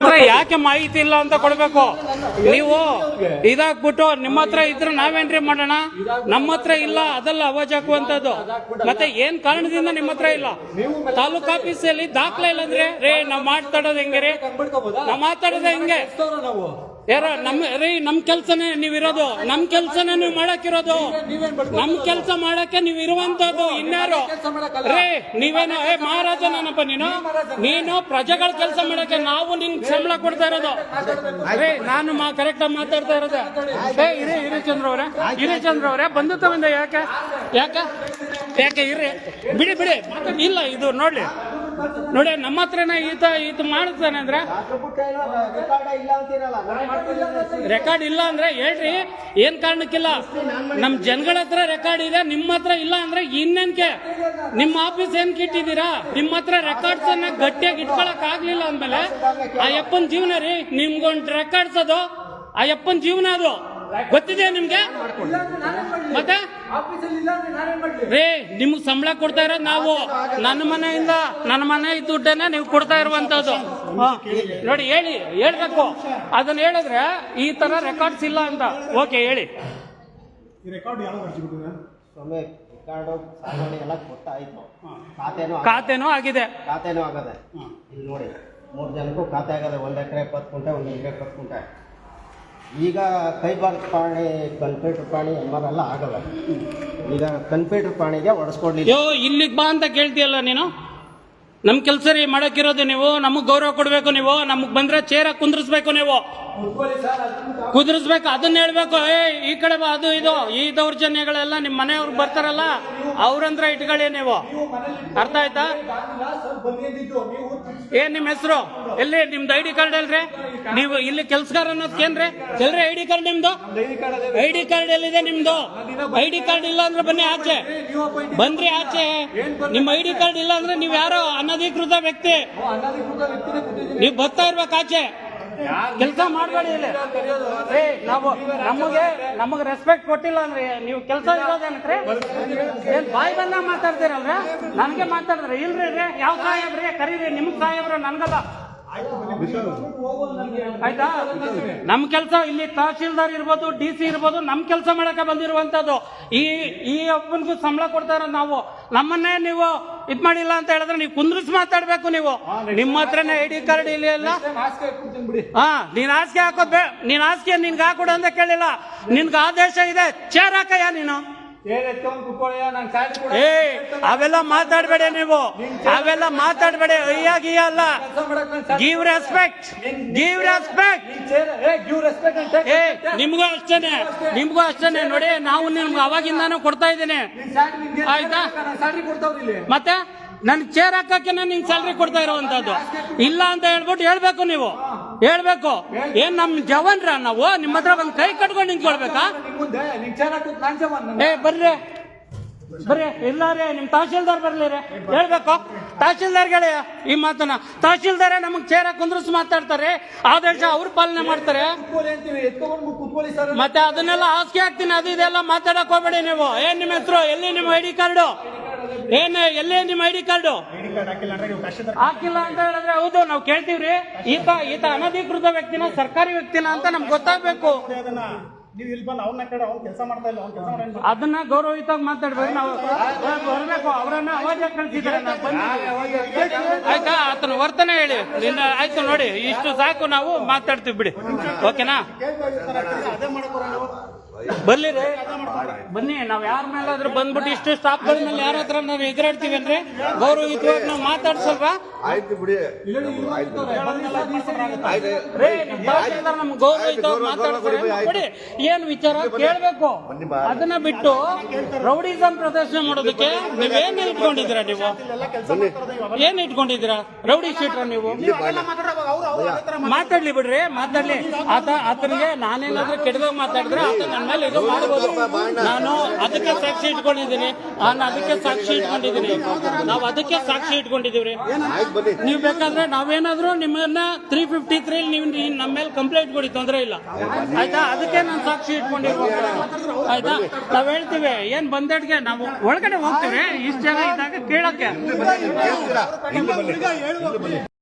ಹತ್ರ ಯಾಕೆ ಮಾಹಿತಿ ಇಲ್ಲ ಅಂತ ಕೊಡ್ಬೇಕು? ನೀವು ಇದಾಗ್ಬಿಟ್ಟು ನಿಮ್ಮ ಹತ್ರ ಇದ್ರೆ ನಾವೇನ್ರಿ ಮಾಡೋಣ? ನಮ್ಮ ಹತ್ರ ಇಲ್ಲ, ಅದೆಲ್ಲ ಅವಾಜ್ ಹಾಕುವಂತದ್ದು ಮತ್ತೆ ಏನ್ ಕಾರಣದಿಂದ ನಿಮ್ಮ ಹತ್ರ ಇಲ್ಲ? ತಾಲೂಕ್ ಆಫೀಸಲ್ಲಿ ದಾಖಲೆ ಇಲ್ಲ ಅಂದ್ರೆ, ರೇ, ನಾವ್ ಮಾತಾಡೋದು ಹೆಂಗೆ ರೀ? ನಾವ್ ಮಾತಾಡೋದು ಹೆಂಗೆ? ಯಾರ, ನಮ್, ರೀ, ನಮ್ ಕೆಲ್ಸನೇ ನೀವಿರೋದು. ನಮ್ ಕೆಲ್ಸನೇ ನೀವು ಮಾಡಕ್ಕಿರೋದು. ನಮ್ ಕೆಲ್ಸ ಮಾಡಕ್ಕೆ ನೀವ್ ಇರುವಂತದ್ದು ಇನ್ಯಾರು? ರೇ, ನೀವೇನೋ, ಏ ಮಹಾರಾಜ ನಾನಪ್ಪ ನೀನು? ನೀನು ಪ್ರಜೆಗಳ ಕೆಲಸ ಮಾಡಕ್ಕೆ ನಾವು ನಿನ್ ಸಂಬಳ ಕೊಡ್ತಾ ಇರೋದು. ರೀ, ನಾನು ಕರೆಕ್ಟ್ ಆಗಿ ಮಾತಾಡ್ತಾ ಇರೋದು. ಏ, ಇರಿ ಇರಿ ಚಂದ್ರ ಅವ್ರೆ. ಇರಿ ಚಂದ್ರ ಅವ್ರೆ ಬಂದು ಯಾಕೆ? ಯಾಕೆ? ಯಾಕೆ ಇರಿ ಬಿಡಿ ಬಿಡಿ. ಇಲ್ಲ, ಇದು ನೋಡ್ಲಿ. ನೋಡಿ ನಮ್ಮ ಹತ್ರನ ಈತ ಈತ ಮಾಡ್ತಾನೆ ಅಂದ್ರೆ ರೆಕಾರ್ಡ್ ಇಲ್ಲ ಅಂದ್ರೆ ಹೇಳ್ರಿ ಏನ್ ಕಾರಣಕ್ಕಿಲ್ಲ? ನಮ್ ಜನಗಳ ಹತ್ರ ರೆಕಾರ್ಡ್ ಇದೆ ನಿಮ್ಮ ಹತ್ರ ಇಲ್ಲ ಅಂದ್ರೆ ಇನ್ನೇನ್ಕೆ? ನಿಮ್ಮ ಆಫೀಸ್ ಏನ್ ಕಿಟ್ಟಿದ್ದೀರಾ? ನಿಮ್ಮ ಹತ್ರ ರೆಕಾರ್ಡ್ಸ್ ಅನ್ನ ಗಟ್ಟಿಯಾಗಿ ಇಟ್ಕೊಳಕ್ ಆಗ್ಲಿಲ್ಲ ಅಂದ್ಮೇಲೆ ಆ ಯಪ್ಪನ್ ಜೀವನ ರೀ ನಿಮ್ಗೊಂದು ರೆಕಾರ್ಡ್ಸ್ ಅದು ಆ ಯಪ್ಪನ್ ಜೀವನ ಅದು. ಗೊತ್ತಿದೆ ನಿಮ್ಗೆ? ಮತ್ತೆ? ರೇ ನಿಮ್ಗೆ ಸಂಬಳ ಕೊಡ್ತಾ ಇರೋದು ನಾವು. ನನ್ನ ಮನೆಯಿಂದ ನನ್ನ ಮನೆ ದುಡ್ಡನ್ನ ನೀವು ಕೊಡ್ತಾ ಇರುವಂತದ್ದು. ಹಾ. ನೋಡಿ ಹೇಳಿ ಹೇಳ್ಬೇಕು. ಅದನ್ನ ಹೇಳಿದ್ರೆ ಈ ತರ ರೆಕಾರ್ಡ್ಸ್ ಇಲ್ಲ ಅಂತ. ಓಕೆ ಹೇಳಿ. ಖಾತೆನೂ ಆಗ- ಆಗಿದೆ. ಖಾತೆನೂ ಆಗದೆ. ಇಲ್ಲಿ ನೋಡಿ ಮೂರು ಜನಕ್ಕೂ ಖಾತೆ ಆಗದೆ. ಒಂದು ಎಕರೆ ಇಪ್ಪತ್ತು ಕುಂಟೆ ಒಂದು ಎಕರೆ ಇಪ್ಪತ್ತು ಕುಂಟೆ ಈಗ ಕೈಬಾರ್ದು ಪ್ರಾಣಿ ಕನ್ಪೇಟರ್ ಪ್ರಾಣಿ ಎಲ್ಲ ಆಗಲ್ಲ. ಈಗ ಕನ್ಪೇಟರ್ ಪ್ರಾಣಿಗೆ ಒಡಿಸ್ಕೊಡ್ಲಿಲ್ಲ. ಯೋ, ಇಲ್ಲಿಗೆ ಬಾ ಅಂತ ಕೇಳ್ತೀಯಲ್ಲ ನೀನು? ನಮ್ಮ ಕೆಲಸ ರೀ ಮಾಡೋಕ್ಕಿರೋದು ನೀವು, ನಮಗ್ ಗೌರವ ಕೊಡಬೇಕು ನೀವು, ನಮಗೆ ಬಂದ್ರೆ ಚೇರ ಕುಂದ್ರಿಸ್ಬೇಕು ನೀವು. ಕುದುರಿಸ್ಬೇಕು, ಅದನ್ನ ಹೇಳ್ಬೇಕು ಏ ಈ ಕಡೆ ಅದು ಇದು, ಈ ದೌರ್ಜನ್ಯಗಳೆಲ್ಲ ನಿಮ್ಮ ಮನೆಯವ್ರು ಬರ್ತಾರಲ್ಲ, ಅವ್ರಂದ್ರೆ ಇಟ್ಕೊಳ್ಳಿ ನೀವು. ಅರ್ಥ ಆಯ್ತಾ? ಏನ್ ನಿಮ್ ಹೆಸರು? ಎಲ್ಲಿ, ನಿಮ್ದು ಐ ಡಿ ಕಾರ್ಡ್ ಅಲ್ರಿ ನೀವು ಇಲ್ಲಿ ಕೆಲ್ಸಗಾರ ಅನ್ನೋದ್ಕೇನ್ರಿ ಎಲ್ರಿ ಐ ಡಿ ಕಾರ್ಡ್ ನಿಮ್ದು? ಐ ಡಿ ಕಾರ್ಡ್ ಎಲ್ಲಿದೆ ನಿಮ್ದು? ಐ ಡಿ ಕಾರ್ಡ್ ಇಲ್ಲ ಅಂದ್ರೆ ಬನ್ನಿ ಆಚೆ. ಬಂದ್ರಿ ಆಚೆ. ನಿಮ್ ಐ ಡಿ ಕಾರ್ಡ್ ಇಲ್ಲ ಅಂದ್ರೆ ನೀವ್ ಯಾರೋ ಅನಧಿಕೃತ ವ್ಯಕ್ತಿ. ನೀವ್ ಬರ್ತಾ ಇರ್ಬೇಕು ಆಚೆ. ಕೆಲಸ ಮಾಡಬೇಡಿ ಇಲ್ಲಿ. ಏ ನಾವು ನಮಗೆ ನಮಗೆ ರೆಸ್ಪೆಕ್ಟ್ ಕೊಟ್ಟಿಲ್ಲ ಅಂದ್ರೆ ನೀವು ಕೆಲಸ ಇರೋದೇನ್ರಿ ಏನ್ ಬಾಯಿ ಬಂದ ಮಾತಾಡ್ತೀರಲ್ರ ನನ್ಗೆ ಮಾತಾಡಿದ್ರೆ ಇಲ್ರಿ ರೀ ಯಾವ ಸಾಹೇಬ್ರಿ ಕರೀರಿ ನಿಮ್ಗ್ ಸಾಹೇಬ್ರ ನನ್ಗಲ್ಲ. ಆಯ್ತಾ? ನಮ್ ಕೆಲಸ ಇಲ್ಲಿ ತಹಶೀಲ್ದಾರ್ ಇರ್ಬೋದು ಡಿ ಸಿ ಇರ್ಬೋದು ನಮ್ ಕೆಲಸ ಮಾಡಕ್ಕೆ ಬಂದಿರುವಂತದ್ದು. ಈ ಈ ಒಬ್ಬನಿಗೂ ಸಂಬಳ ಕೊಡ್ತಾರ ನಾವು. ನಮ್ಮನ್ನೇ ನೀವು ಇದ್ ಮಾಡಿಲ್ಲ ಅಂತ ಹೇಳಿದ್ರೆ ನೀವು ಕುಂದ್ರಿಸಿ ಮಾತಾಡ್ಬೇಕು ನೀವು. ನಿಮ್ಮ ಹತ್ರನೇ ಐ ಡಿ ಕಾರ್ಡ್ ಇಲ್ಲ ಎಲ್ಲ ಹಾ ನೀನ್ ಹಾಸಿಗೆ ಹಾಕೋದ್ ನೀನ್ ಹಾಸಿಗೆ ನಿನ್ಗೆ ಹಾಕೊಡು ಅಂತ ಕೇಳಿಲ್ಲ. ನಿನ್ಗೆ ಆದೇಶ ಇದೆ. ಚೇರ್ ಹಾಕಯ್ಯ ನೀನು. ಏ ಅವೆಲ್ಲ ಮಾತಾಡ್ಬೇಡಿ ನೀವು. ಅವೆಲ್ಲ ಮಾತಾಡ್ಬೇಡಿ. ಅಯ್ಯ ಗಿಯ ಅಲ್ಲ. ಗಿವ್ ರೆಸ್ಪೆಕ್ಟ್ ಗಿವ್ ರೆಸ್ಪೆಕ್ಟ್ ಏ ನಿಮ್ಗೂ ಅಷ್ಟೇನೆ. ನಿಮ್ಗೂ ಅಷ್ಟೇನೆ. ನೋಡಿ ನಾವು ನಿಮ್ಗೆ ಅವಾಗಿಂದಾನು ಕೊಡ್ತಾ ಇದ್ದೇನೆ. ಆಯ್ತಾ? ಮತ್ತೆ? ನನ್ ಚೇರ್ ಹಾಕಕ್ಕೆ ನಿನ್ ಸ್ಯಾಲ್ರಿ ಕೊಡ್ತಾ ಇರುವಂತದ್ದು ಇಲ್ಲ ಅಂತ ಹೇಳ್ಬಿಟ್ಟು ಹೇಳ್ಬೇಕು ನೀವು. ಹೇಳ್ಬೇಕು. ಏನ್ ನಮ್ ಜವನ್ರ ನಾವು? ನಿಮ್ಮ ಹತ್ರ ಒಂದ್ ಕೈ ಕಟ್ಕೊಂಡು ನಿಂತ್ಕೊಳ್ಬೇಕಾ? ಏ, ಬರ್ರಿ. ಬರ್ರಿ. ಇಲ್ಲ ರೀ ನಿಮ್ ತಹಶೀಲ್ದಾರ್ ಬರ್ಲಿ ರೀ ಹೇಳ್ಬೇಕು. ತಹಶೀಲ್ದಾರ್ ಹೇಳಿ ಈ ಮಾತನ್ನ. ತಹಶೀಲ್ದಾರ ನಮಗ್ ಚೇರ ಕುಂದ್ರಸ್ ಮಾತಾಡ್ತಾರೆ. ಆದೇಶ ಅವ್ರು ಪಾಲನೆ ಮಾಡ್ತಾರೆ. ಮತ್ತೆ ಅದನ್ನೆಲ್ಲ ಹಾಸಿಗೆ ಹಾಕ್ತೀನಿ, ಅದು ಇದೆಲ್ಲ ಮಾತಾಡಕ್ ಹೋಗ್ಬೇಡಿ ನೀವು. ಏನ್ ನಿಮ್ಮ ಹೆಸರು? ಎಲ್ಲಿ ನಿಮ್ಮ ಐ ಡಿ ಕಾರ್ಡು? ಏನ್ ಎಲ್ಲಿ ನಿಮ್ಮ ಐ ಡಿ ಕಾರ್ಡು ಹಾಕಿಲ್ಲ ಅಂತ ಹೇಳಿದ್ರೆ ಹೌದು ನಾವು ಕೇಳ್ತೀವ್ರಿ. ಈತ ಈತ ಅನಧಿಕೃತ ವ್ಯಕ್ತಿನ ಸರ್ಕಾರಿ ವ್ಯಕ್ತಿನ ಅಂತ ನಮ್ಗೆ ಗೊತ್ತಾಗ್ಬೇಕು. ಅದನ್ನ ಗೌರವಯುತವಾಗಿ ಮಾತಾಡ್ಬೇಕು. ನಾವು ಬರ್ಬೇಕು ಅವರನ್ನ ಅವಾಜ ಕಳಿಸಿದ್ರೆ. ಆಯ್ತಾ? ಆತನ ವರ್ತನೆ ಹೇಳಿ. ನಿನ್ನ ಆಯ್ತು ನೋಡಿ ಇಷ್ಟು ಸಾಕು ನಾವು ಮಾತಾಡ್ತೀವಿ ಬಿಡಿ. ಓಕೆನಾ? ಬರ್ಲಿ ರೀ ಬನ್ನಿ ನಾವ್ ಯಾರ ಮೇಲಾದ್ರೂ ಬಂದ್ಬಿಟ್ಟು ಇಷ್ಟು ಸ್ಟಾಪ್ ಮೇಲೆ ಯಾರ ಹತ್ರ ನಾವು ಎದುರಾಡ್ತೀವಿ ಅಂದ್ರೆ ಗೌರವಯುತವಾಗಿ ನಾವು ನಾವ್ ಆಯ್ತು ಬಿಡಿ. ನಿಮ್ ಗೌರವಯುತವಾಗಿ ಮಾತಾಡ್ತಾರೆ ಬಿಡಿ. ಏನ್ ವಿಚಾರ? ಕೇಳ್ಬೇಕು. ಅದನ್ನ ಬಿಟ್ಟು ರೌಡಿಸಂ ಪ್ರದರ್ಶನ ಮಾಡೋದಕ್ಕೆ ನೀವೇನ್ ಇಟ್ಕೊಂಡಿದ್ದೀರಾ ನೀವು? ಏನ್ ಇಟ್ಕೊಂಡಿದ್ದೀರಾ? ರೌಡಿ ಶೀಟ್ರ ನೀವು? ಮಾತಾಡ್ಲಿ ಬಿಡ್ರಿ ಮಾತಾಡ್ಲಿ. ಆತ ಆತನಿಗೆ ನಾನೇನಾದ್ರೂ ಕೆಟ್ಟದಾಗ ಮಾತಾಡಿದ್ರೆ ಆತ ನನ್ನ ಮೇಲೆ ಇದು ಮಾಡ್ಬೋದು. ನಾನು ಅದಕ್ಕೆ ಸಾಕ್ಷಿ ಇಟ್ಕೊಂಡಿದ್ದೀನಿ. ನಾನು ಅದಕ್ಕೆ ಸಾಕ್ಷಿ ಇಟ್ಕೊಂಡಿದ್ದೀನಿ. ನಾವು ಅದಕ್ಕೆ ಸಾಕ್ಷಿ ಇಟ್ಕೊಂಡಿದೀವ್ರಿ ಆಯ್ತು ನೀವು ಬೇಕಾದ್ರೆ ನಾವೇನಾದ್ರೂ ನಿಮ್ಮನ್ನ ತ್ರೀ ಫಿಫ್ಟಿ ತ್ರೀ ನೀವು ನಮ್ಮ ಮೇಲೆ ಕಂಪ್ಲೇಂಟ್ ಕೊಡಿ ತೊಂದರೆ ಇಲ್ಲ. ಆಯ್ತಾ? ಅದಕ್ಕೆ ನಾನು ಸಾಕ್ಷಿ ಇಟ್ಕೊಂಡಿರುವ ಆಯ್ತಾ? ನಾವ್ ಹೇಳ್ತೀವಿ ಏನ್ ಬಂದಡ್ಗೆ ನಾವು ಒಳಗಡೆ ಹೋಗ್ತೀವಿ ಇಷ್ಟು ಜನ ಇದ್ದಾಗ ಕೇಳಕ್ಕೆ.